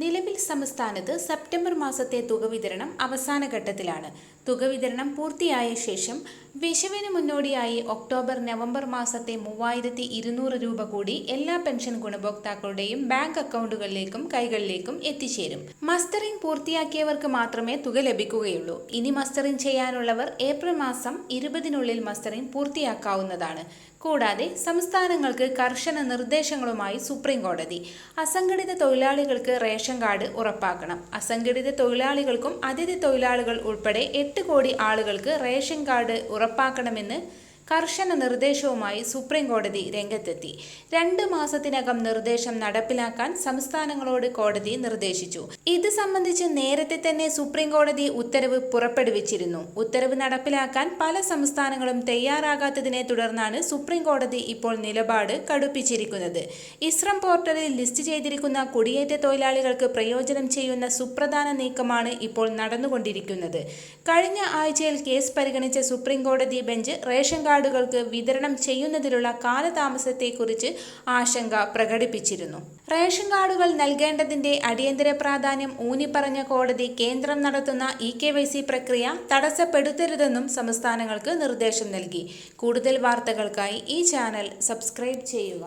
നിലവിൽ സംസ്ഥാനത്ത് സെപ്റ്റംബർ മാസത്തെ തുക വിതരണം അവസാന ഘട്ടത്തിലാണ്. തുക വിതരണം പൂർത്തിയായ ശേഷം വിഷുവിന് മുന്നോടിയായി ഒക്ടോബർ നവംബർ മാസത്തെ മൂവായിരത്തി ഇരുന്നൂറ് രൂപ കൂടി എല്ലാ പെൻഷൻ ഗുണഭോക്താക്കളുടെയും ബാങ്ക് അക്കൗണ്ടുകളിലേക്കും കൈകളിലേക്കും എത്തിച്ചേരും. മസ്റ്ററിംഗ് പൂർത്തിയാക്കിയവർക്ക് മാത്രമേ തുക ലഭിക്കുകയുള്ളൂ. ഇനി മസ്റ്ററിംഗ് ചെയ്യാനുള്ളവർ ഏപ്രിൽ മാസം ഇരുപതിനുള്ളിൽ മസ്റ്ററിംഗ് പൂർത്തിയാക്കാവുന്നതാണ്. കൂടാതെ സംസ്ഥാനങ്ങൾക്ക് കർശന നിർദ്ദേശങ്ങളുമായി സുപ്രീം കോടതി അസംഘടിത തൊഴിലാളികൾക്ക് റേഷൻ കാർഡ് ഉറപ്പാക്കണം. അസംഘടിത തൊഴിലാളികൾക്കും അതിഥി തൊഴിലാളികൾ ഉൾപ്പെടെ എട്ട് കോടി ആളുകൾക്ക് റേഷൻ കാർഡ് ഉറപ്പാക്കണമെന്ന് കർശന നിർദ്ദേശവുമായി സുപ്രീം കോടതി രംഗത്തെത്തി. രണ്ട് മാസത്തിനകം നിർദ്ദേശം നടപ്പിലാക്കാൻ സംസ്ഥാനങ്ങളോട് കോടതി നിർദ്ദേശിച്ചു. ഇത് സംബന്ധിച്ച് നേരത്തെ തന്നെ സുപ്രീം കോടതി ഉത്തരവ് പുറപ്പെടുവിച്ചിരുന്നു. ഉത്തരവ് നടപ്പിലാക്കാൻ പല സംസ്ഥാനങ്ങളും തയ്യാറാകാത്തതിനെ തുടർന്നാണ് സുപ്രീം കോടതി ഇപ്പോൾ നിലപാട് കടുപ്പിച്ചിരിക്കുന്നത്. ഇസ്രം പോർട്ടലിൽ ലിസ്റ്റ് ചെയ്തിരിക്കുന്ന കുടിയേറ്റ തൊഴിലാളികൾക്ക് പ്രയോജനം ചെയ്യുന്ന സുപ്രധാന നീക്കമാണ് ഇപ്പോൾ നടന്നുകൊണ്ടിരിക്കുന്നത്. കഴിഞ്ഞ ആഴ്ചയിൽ കേസ് പരിഗണിച്ച സുപ്രീം കോടതി ബെഞ്ച് റേഷൻ കാർഡുകൾക്ക് വിതരണം ചെയ്യുന്നതിലുള്ള കാലതാമസത്തെക്കുറിച്ച് ആശങ്ക പ്രകടിപ്പിച്ചിരുന്നു. റേഷൻ കാർഡുകൾ നൽകേണ്ടതിന്റെ അടിയന്തര പ്രാധാന്യം ഊന്നിപ്പറഞ്ഞ കോടതി കേന്ദ്രം നടത്തുന്ന ഇ കെ വൈ സി പ്രക്രിയ തടസ്സപ്പെടുത്തരുതെന്നും സംസ്ഥാനങ്ങൾക്ക് നിർദ്ദേശം നൽകി. കൂടുതൽ വാർത്തകൾക്കായി ഈ ചാനൽ സബ്സ്ക്രൈബ് ചെയ്യുക.